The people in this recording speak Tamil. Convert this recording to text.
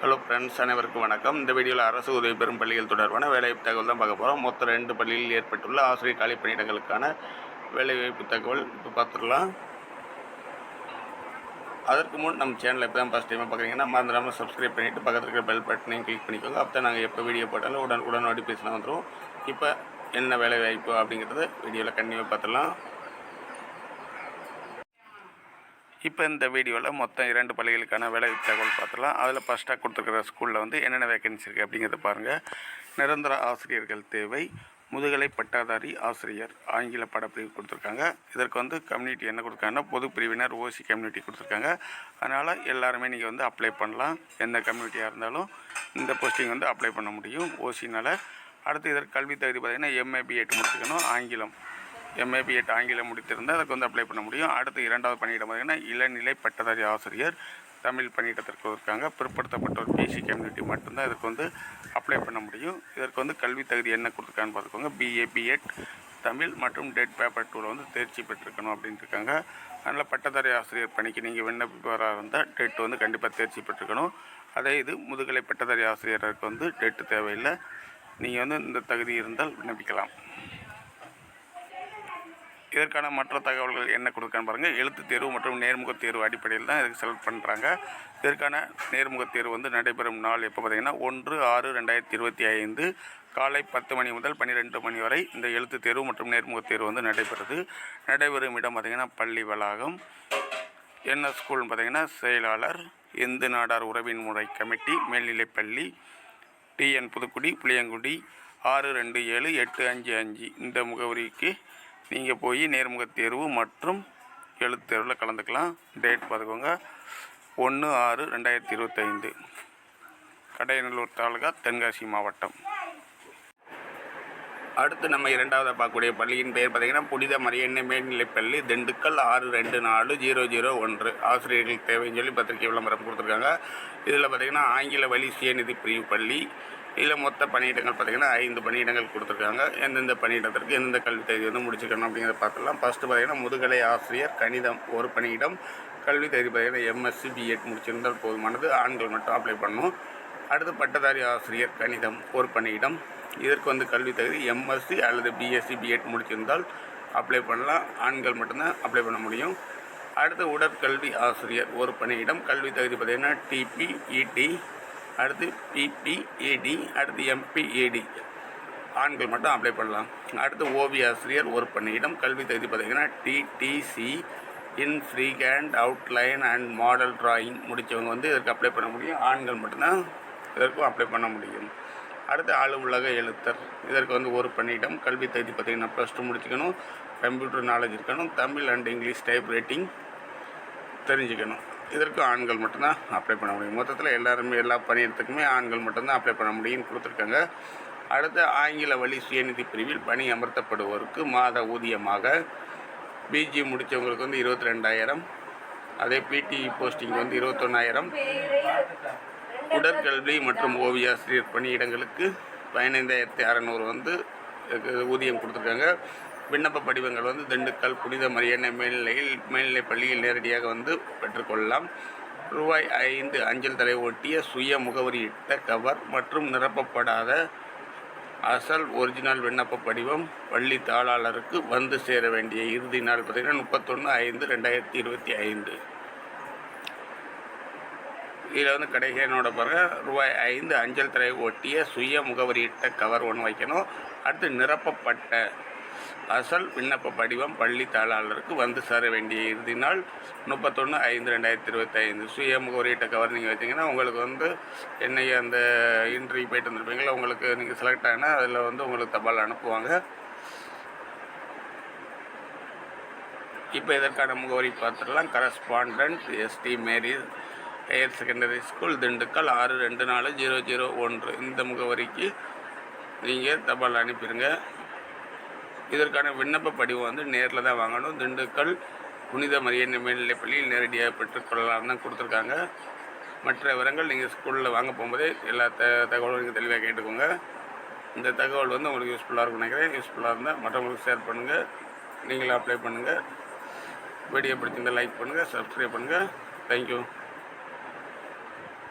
ஹலோ ஃப்ரெண்ட்ஸ் அனைவருக்கும் வணக்கம். இந்த வீடியோவில் அரசு உதவி பெறும் பள்ளிகள் தொடர்பான வேலைவாய்ப்பு தகவல் தான் பார்க்க போகிறோம் மொத்தம் ரெண்டு பள்ளியில் ஏற்பட்டுள்ள ஆசிரியர் காலி பணியிடங்களுக்கான வேலைவாய்ப்பு தகவல் இப்போ பார்த்துடலாம் அதற்கு முன் நம்ம சேனலில் இப்போ தான் ஃபஸ்ட் டைம் பார்க்குறீங்கன்னா மறந்துடாமல் சப்ஸ்கிரைப் பண்ணிவிட்டு பக்கத்தில் இருக்கிற பெல் பட்டனையும் கிளிக் பண்ணிக்கோங்க. அப்போ நாங்கள் எப்போ வீடியோ போட்டாலும் உடன் உடனோடி பேசினா வந்துடும் இப்போ என்ன வேலைவாய்ப்பு அப்படிங்கிறத வீடியோவில் கண்டிப்பாக பார்த்துடலாம் இப்போ இந்த வீடியோவில் மொத்தம் இரண்டு பள்ளிகளுக்கான வேலை தகவல் பார்த்துலாம் அதில் ஃபஸ்ட்டாக கொடுத்துருக்கிற ஸ்கூலில் வந்து என்னென்ன வேகன்சி இருக்குது அப்படிங்கிறத பாருங்கள் நிரந்தர ஆசிரியர்கள் தேவை முதுகலை பட்டாதாரி ஆசிரியர் ஆங்கில படப்பிரிவு கொடுத்துருக்காங்க. இதற்கு வந்து கம்யூனிட்டி என்ன கொடுத்துருக்காங்கன்னா பொது பிரிவினர் ஓசி கம்யூனிட்டி கொடுத்துருக்காங்க. அதனால் எல்லாருமே நீங்கள் வந்து அப்ளை பண்ணலாம். எந்த கம்யூனிட்டியாக இருந்தாலும் இந்த போஸ்டிங் வந்து அப்ளை பண்ண முடியும். ஓசினால் அடுத்து இதற்கு கல்வி தகுதி பார்த்திங்கன்னா எம்ஏ பிஎட் முடிச்சுக்கணும். ஆங்கிலம். எம்ஏ பிஎட் ஆங்கிலம் முடித்திருந்தால் அதுக்கு வந்து அப்ளை பண்ண முடியும். அடுத்து இரண்டாவது பணியிடம் பார்த்திங்கன்னா இளநிலை பட்டதாரி ஆசிரியர். தமிழ் பணியிடத்திற்கு இருக்காங்க பிற்படுத்தப்பட்டோர் பிசி கம்யூனிட்டி மட்டும்தான் இதுக்கு வந்து அப்ளை பண்ண முடியும். இதற்கு வந்து கல்வி தகுதி என்ன கொடுத்துருக்கான்னு பார்த்துக்கோங்க. பிஏ பிஎட் தமிழ் மற்றும் டெட் பேப்பர் டூவில் வந்து தேர்ச்சி பெற்றிருக்கணும் அப்படின்ட்டு இருக்காங்க. அதனால் பட்டதாரி ஆசிரியர் பணிக்கு நீங்கள் விண்ணப்பிப்பவராக இருந்தால் டெட் வந்து கண்டிப்பாக தேர்ச்சி பெற்றிருக்கணும். அதே இது முதுகலை பட்டதாரி ஆசிரியருக்கு வந்து டெட்டு தேவையில்லை. நீங்கள் வந்து இந்த தகுதி இருந்தால் விண்ணப்பிக்கலாம். இதற்கான மற்ற தகவல்கள் என்ன கொடுக்கான்னு பாருங்கள் எழுத்துத் தேர்வு மற்றும் நேர்முக தேர்வு அடிப்படையில் தான் இதுக்கு செலக்ட் பண்ணுறாங்க இதற்கான நேர்முகத் தேர்வு வந்து நடைபெறும் நாள் எப்போ பார்த்தீங்கன்னா ஒன்று ஆறு ரெண்டாயிரத்தி இருபத்தி ஐந்து காலை பத்து மணி முதல் பன்னிரெண்டு மணி வரை இந்த எழுத்து தேர்வு மற்றும் நேர்முகத் தேர்வு வந்து நடைபெறுது. நடைபெறும் இடம் பார்த்திங்கன்னா பள்ளி வளாகம். என்ன ஸ்கூல்னு பார்த்தீங்கன்னா செயலாளர் இந்து நாடார் உறவின் முறை கமிட்டி மேல்நிலைப்பள்ளி டிஎன் புதுக்குடி புளியங்குடி ஆறு ரெண்டு ஏழு எட்டு அஞ்சு அஞ்சு. இந்த முகவரிக்கு நீங்கள் போய் நேர்முகத் தேர்வு மற்றும் எழுத்துத் தேர்வில் கலந்துக்கலாம். டேட் பார்த்துக்கோங்க. ஒன்று ஆறு ரெண்டாயிரத்தி இருபத்தைந்து. கடையநல்லூர் தாலுகா தென்காசி மாவட்டம். அடுத்து நம்ம இரண்டாவது பார்க்கக்கூடிய பள்ளியின் பெயர் பார்த்தீங்கன்னா புனித மரியன்னை மேல்நிலைப் பள்ளி திண்டுக்கல் ஆறு ரெண்டு நாலு ஜீரோ ஜீரோ ஒன்று. ஆசிரியர்கள் தேவைன்னு சொல்லி பத்திரிகை விளம்பரம் கொடுத்துருக்காங்க. இதில் பார்த்தீங்கன்னா ஆங்கில வழி சுயநிதி பிரிவு பள்ளி இதில் மொத்த பணியிடங்கள் பார்த்திங்கன்னா ஐந்து பணியிடங்கள் கொடுத்துருக்காங்க. எந்தெந்த பணியிடத்திற்கு எந்தெந்த கல்வி தகுதி வந்து முடிச்சுக்கணும் அப்படிங்கிறத பார்த்துலாம் ஃபஸ்ட்டு பார்த்தீங்கன்னா முதுகலை ஆசிரியர் கணிதம் ஒரு பணியிடம். கல்வி தகுதி பார்த்தீங்கன்னா எம்எஸ்சி பிஎட் முடிச்சிருந்தால் போதுமானது. ஆண்கள் மட்டும் அப்ளை பண்ணணும். அடுத்து பட்டதாரி ஆசிரியர் கணிதம் ஒரு பணியிடம். இதற்கு வந்து கல்வி தகுதி எம்எஸ்சி அல்லது பிஎஸ்சி பிஎட் முடிச்சிருந்தால் அப்ளை பண்ணலாம். ஆண்கள் மட்டும்தான் அப்ளை பண்ண முடியும். அடுத்து உடற்கல்வி ஆசிரியர் ஒரு பணியிடம். கல்வி தகுதி பார்த்திங்கன்னா டிபி இடி அடுத்து பிபிஏடி அடுத்து எம்பிஏடி ஆண்கள் மட்டும் அப்ளை பண்ணலாம். அடுத்து ஓவிய ஆசிரியர் ஒரு பணியிடம் கல்வி தகுதி பார்த்தீங்கன்னா DTC in free hand outline and model drawing முடித்தவங்க வந்து இதற்கு அப்ளை பண்ண முடியும். ஆண்கள் மட்டும்தான் இதற்கும் அப்ளை பண்ண முடியும். அடுத்து அலுவலக எழுத்தர். இதற்கு வந்து ஒரு பணியிடம் கல்வி தகுதி பார்த்தீங்கன்னா ப்ளஸ் டூ முடிச்சுக்கணும். கம்ப்யூட்டர் நாலேஜ் இருக்கணும். Tamil and English type writing தெரிஞ்சுக்கணும். இதற்கு ஆண்கள் மட்டும்தான் அப்ளை பண்ண முடியும். மொத்தத்தில் எல்லாருமே எல்லா பணியிடத்துக்குமே ஆண்கள் மட்டும்தான் அப்ளை பண்ண முடியும்னு கொடுத்துருக்காங்க. அடுத்து ஆங்கில வழி சுயநிதி பிரிவில் பணி அமர்த்தப்படுவோருக்கு மாத ஊதியமாக பிஜி முடித்தவங்களுக்கு வந்து இருபத்தி ரெண்டாயிரம் அதே பிடி போஸ்டிங் வந்து இருபத்தொன்னாயிரம். உடற்கல்வி மற்றும் ஓவியாசிரியர் பணியிடங்களுக்கு பதினைந்தாயிரத்தி அறநூறு வந்து ஊதியம் கொடுத்துருக்காங்க. விண்ணப்ப படிவங்கள் வந்து திண்டுக்கல் புனித மரியன்னை மேல்நிலையில் மேல்நிலைப் பள்ளியில் நேரடியாக வந்து பெற்றுக்கொள்ளலாம். ரூபாய் ஐந்து அஞ்சல் தலை ஒட்டிய சுய முகவரியிட்ட கவர் மற்றும் நிரப்பப்படாத அசல் ஒரிஜினல் விண்ணப்ப படிவம் பள்ளி தாளாளருக்கு வந்து சேர வேண்டிய இறுதி நாள் பார்த்தீங்கன்னா முப்பத்தொன்று ஐந்து ரெண்டாயிரத்தி இருபத்தி ஐந்து. இதில் வந்து கடைசியனோட பிறகு ரூபாய் ஐந்து அஞ்சல் தலை ஒட்டிய சுய முகவரியிட்ட கவர் ஒன்று வைக்கணும். அடுத்து நிரப்பப்பட்ட அசல் விண்ணப்ப படிவம் பள்ளி தாளாளருக்கு வந்து சேர வேண்டிய இறுதி நாள் முப்பத்தொன்று ஐந்து ரெண்டாயிரத்தி இருபத்தைந்து. சுய முகவரியிட்ட கவர் நீங்கள் வச்சிங்கன்னா உங்களுக்கு வந்து என்னைக்கு அந்த இன்டர்வியூ போயிட்டு வந்துருப்பீங்களா உங்களுக்கு நீங்கள் செலக்ட் ஆகினா அதில் வந்து உங்களுக்கு தபால் அனுப்புவாங்க. இப்போ இதற்கான முகவரி பார்த்துடலாம். Correspondent ST Mary higher secondary school Dindigul ஆறு ரெண்டு நாலு ஜீரோ ஜீரோ ஒன்று. இந்த முகவரிக்கு நீங்கள் தபால் அனுப்பிடுங்க இதற்கான விண்ணப்ப படிவம் வந்து நேரில் தான் வாங்கணும். திண்டுக்கல் புனித மரியன் மேல்நிலைப் பள்ளியில் நேரடியாக பெற்றுக்கொள்ளலாம் தான் கொடுத்துருக்காங்க. மற்ற விவரங்கள் நீங்கள் ஸ்கூலில் வாங்க போகும்போதே எல்லா த தகவலும் நீங்கள் தெளிவாக கேட்டுக்கோங்க. இந்த தகவல் வந்து உங்களுக்கு யூஸ்ஃபுல்லாக இருக்கும்னு நினைக்கிறேன். யூஸ்ஃபுல்லாக இருந்தால் மற்றவங்களுக்கு ஷேர் பண்ணுங்கள் நீங்களும் அப்ளை பண்ணுங்கள் வீடியோ பிடிச்சிருந்தால் லைக் பண்ணுங்கள் சப்ஸ்கிரைப் பண்ணுங்கள் தேங்க்யூ